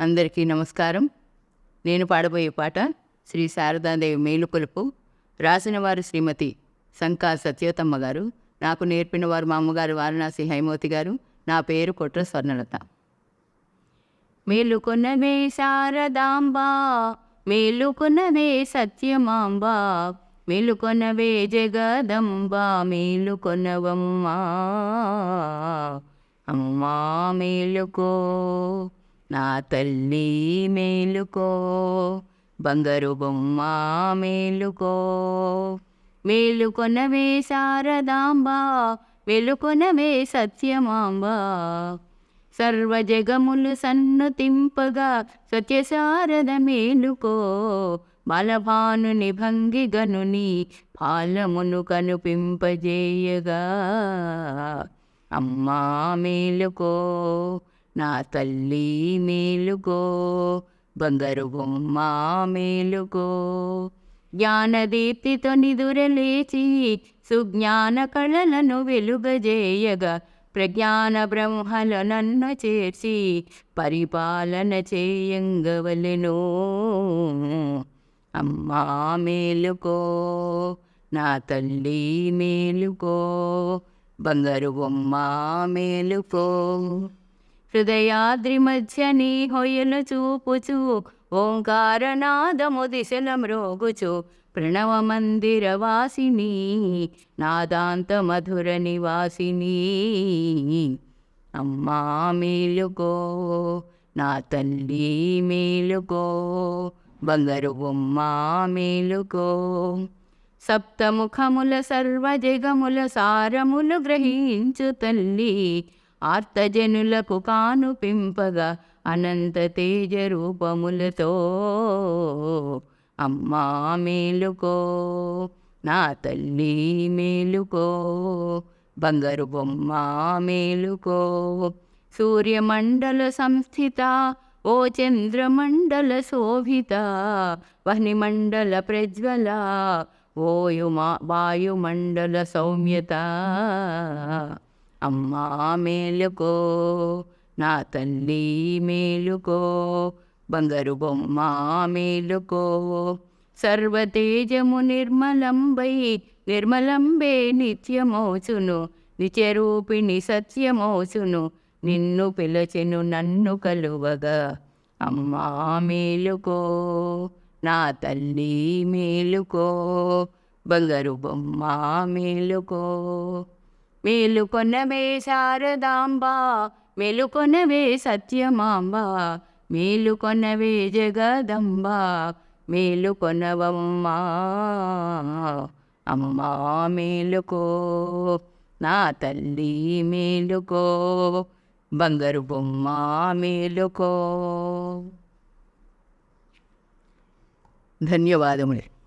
అందరికీ నమస్కారం. నేను పాడబోయే పాట శ్రీ శారదాదేవి మేలుకొలుపు. రాసిన వారు శ్రీమతి సంకా సత్యోతమ్మ గారు. నాకు నేర్పిన వారు మా అమ్మగారు వారణాసి హైమవతి గారు. నా పేరు కొట్ర స్వర్ణలత. మేలుకొనవే శారదాంబా మేలుకొనవే సత్యమాంబా మేలుకొనవే జగదంబా మేలుకొనవమ్మా అమ్మా మేలుకో. నా తల్లి మేలుకో బంగారు బొమ్మ మేలుకో. మేలుకొనవే శారదాంబా వెలుకొనవే సత్యమాంబా. సర్వజగములు సన్నుతింపగా సత్యశారద మేలుకో. బలభానుని భంగి గనుని ఫాలమును కనుపింపజేయగా. అమ్మా మేలుకో. నా తల్లి మేలుగో బంగారు బొమ్మ మేలుగో. జ్ఞానదీప్తితో నిదురలేచి సుజ్ఞాన కళలను వెలుగజేయగా ప్రజ్ఞాన బ్రహ్మల నన్ను చేర్చి పరిపాలన చేయంగవలెను. అమ్మా మేలుకో నా తల్లి మేలుకో బంగారు బొమ్మ మేలుకో హృదయాద్రి మధ్య నీ హొయ్యను చూపుచు ఓంకారనాదము దిశల మ్రోగుచు ప్రణవ మందిర వాసిని నాదాంత మధుర నివాసిని అమ్మా మేలుకో నా తల్లి మేలుకో బంగారు బొమ్మ మేలుకో. సప్తముఖముల సర్వజగముల సారములు గ్రహించు తల్లి ఆర్తజనులకు కానుపింపగా అనంత తేజ రూపములతో. అమ్మా మేలుకో నా తల్లి మేలుకో బంగారు బొమ్మ మేలుకో. సూర్యమండల సంస్థిత ఓ చంద్రమండల శోభిత వహ్నిమండల ప్రజ్వల ఓయుమా వాయుమండల సౌమ్యత. అమ్మా మేలుకో నా తల్లి మేలుకో బంగారు బొమ్మ మేలుకో. సర్వతేజము నిర్మలంబై నిర్మలంబే నిత్యమోచును నిత్యరూపిణి సత్యమోచును నిన్ను పిలచెను నన్ను కలువగా. అమ్మా మేలుకో నా తల్లి మేలుకో బంగారు బొమ్మ మేలుకో. మేలుకొనవే శారదాంబా మేలుకొనవే సత్యమాంబ మేలుకొనవే జగదంబ మేలుకొనవమ్మా అమ్మా మేలుకో నా తల్లి మేలుకో బంగారు బొమ్మ మేలుకో. ధన్యవాదములు.